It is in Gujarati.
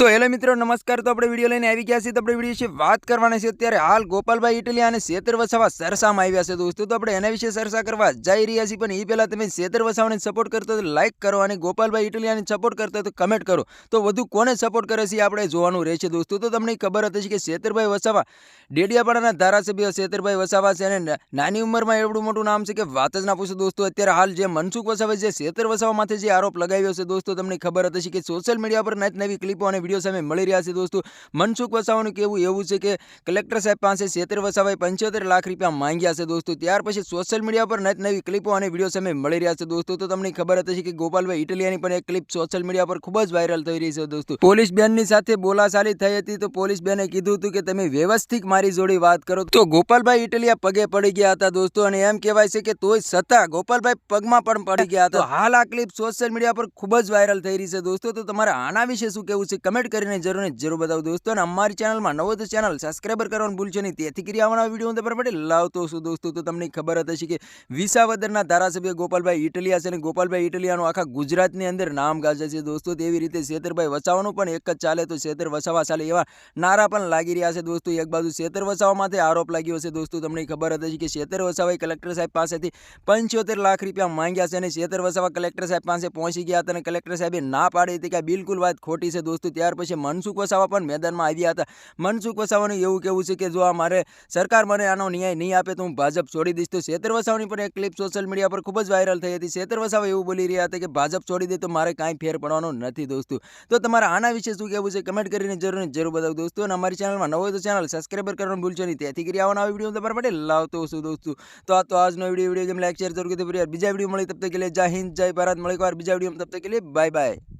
તો હેલો મિત્રો, નમસ્કાર. તો આપણે વીડિયો લઈને આવી ગયા છીએ. આપણે વીડિયો વિશે વાત કરવાના છે અત્યારે હાલ ગોપાલભાઈ ઇટલી અને શેતર વસાવા સરસામાં આવ્યા છે દોસ્તો. તો આપણે એના વિશે સરસા કરવા જઈ રહ્યા છીએ. પણ એ પહેલાં તમે શેતર વસાવાને સપોર્ટ કરતો તો લાઇક કરો અને ગોપાલભાઈ ઇટલીયાને સપોર્ટ કરતો તો કમેન્ટ કરો. તો વધુ કોને સપોર્ટ કરે છે આપણે જોવાનું રહેશે દોસ્તો. તો તમને ખબર હતી કે શેતરભાઈ વસાવા ડેડિયાપાડાના ધારાસભ્ય શેતરભાઈ વસાવા છે. અને નાની ઉંમરમાં એવડું મોટું નામ છે કે વાત જ ના પૂછો દોસ્તો. અત્યારે હાલ જે મનસુખ વસાવા જે શેતર વસાવા માથે જે આરોપ લગાવ્યો છે દોસ્તો, તમને ખબર હતી કે સોશિયલ મીડિયા પર નવી ક્લિપો અને વીડિયો સામે મળી રહ્યા છે દોસ્તો. મનસુખ વસાવાનું કહેવું એવું છે કે કલેક્ટર સાહેબ પાસે સેતર વસાવાએ પંચોતેર લાખ રૂપિયા માંગ્યા છે દોસ્તો. ત્યાર પછી સોશિયલ મીડિયા પર નવી નવી ક્લિપો અને વીડિયો સામે મળી રહ્યા છે દોસ્તો. તો તમને ખબર હતી કે ગોપાલભાઈ ઇટલિયાની પણ એક ક્લિપ સોશિયલ મીડિયા પર ખૂબ જ વાયરલ થઈ રહી છે દોસ્તો. પોલીસ બેનની સાથે બોલાશાલી થઈ હતી તો પોલીસ બેને કીધું હતું કે તમે વ્યવસ્થિત મારી જોડે વાત કરો. તો ગોપાલભાઈ ઇટલિયા પગે પડી ગયા હતા દોસ્તો અને એમ કહેવાય છે કે તોય છતાં ગોપાલભાઈ પગમાં પણ પડી ગયા હતા. હાલ આ ક્લિપ સોશિયલ મીડિયા પર ખૂબ જ વાયરલ થઈ રહી છે દોસ્તો. તો તમારે આના વિશે શું કહેવું છે? કમેન્ટ કરીને જરૂર જરૂર બતાવો દોસ્તો, અને અમારી ચેનલમાં નવો તો ચેનલ સબસ્ક્રાઈબર કરવાનું ભૂલશો નહીં. તેથી કરી આવવાના વીડિયો અંદર માટે લાવતો છું દોસ્તો. તો તમને ખબર હતી કે વિસાવદરના ધારાસભ્ય ગોપાલભાઈ ઇટલિયા છે અને ગોપાલભાઈ ઇટલિયાનું આખા ગુજરાતની અંદર નામ ગાજે છે દોસ્તો. તેવી રીતે શેતરભાઈ વસાવાનું પણ એક જ ચાલે તો શેતર વસાવા ચાલે એવા નારા પણ લાગી રહ્યા છે દોસ્તો. એક બાજુ શેતર વસાવામાંથી આરોપ લાગ્યો છે દોસ્તો. તમને ખબર હતી કે શેતર વસાવાએ કલેક્ટર સાહેબ પાસેથી પંચોતેર લાખ રૂપિયા માંગ્યા છે અને શેતર વસાવા કલેક્ટર સાહેબ પાસે પહોંચી ગયા હતા અને કલેક્ટર સાહેબે ના પાડી હતી કે બિલકુલ વાત ખોટી છે દોસ્તો. ત્યાર પછી મનસુખ વસાવા પણ મેદાનમાં આવ્યા હતા. મનસુખ વસાવાનું એવું કેવું છે કે જો આ મારે સરકાર મને આનો ન્યાય નહીં આપે તો હું ભાજપ છોડી દઈશ. તો શેતર વસાવાની પણ એક ક્લિપ સોશિયલ મીડિયા પર ખૂબ જ વાયરલ થઈ હતી. શેતર વસાવા એવું બોલી રહ્યા હતા કે ભાજપ છોડી દે તો મારે કાંઈ ફેર પડવાનો નથી દોસ્તો. તો તમારે આના વિશે શું કહેવું છે? કમેન્ટ કરીને જરૂર જરૂર બતાવો દોસ્તો. અને અમારી ચેનલમાં નવો તો ચેનલ સબસ્ક્રાઈબર કરવાનું ભૂલશો નહીં. તેથી કરી આવવાના વીડિયો તમારા માટે લાવતો છું દોસ્તો. તો આ તો આજનો video video game like share જરૂર કરી બીજા વીડિયો મળી તબ તક કે જય હિન્દ, જય ભારત. મળી એકવાર બીજા વીડિયો તબ તક કે બાય બાય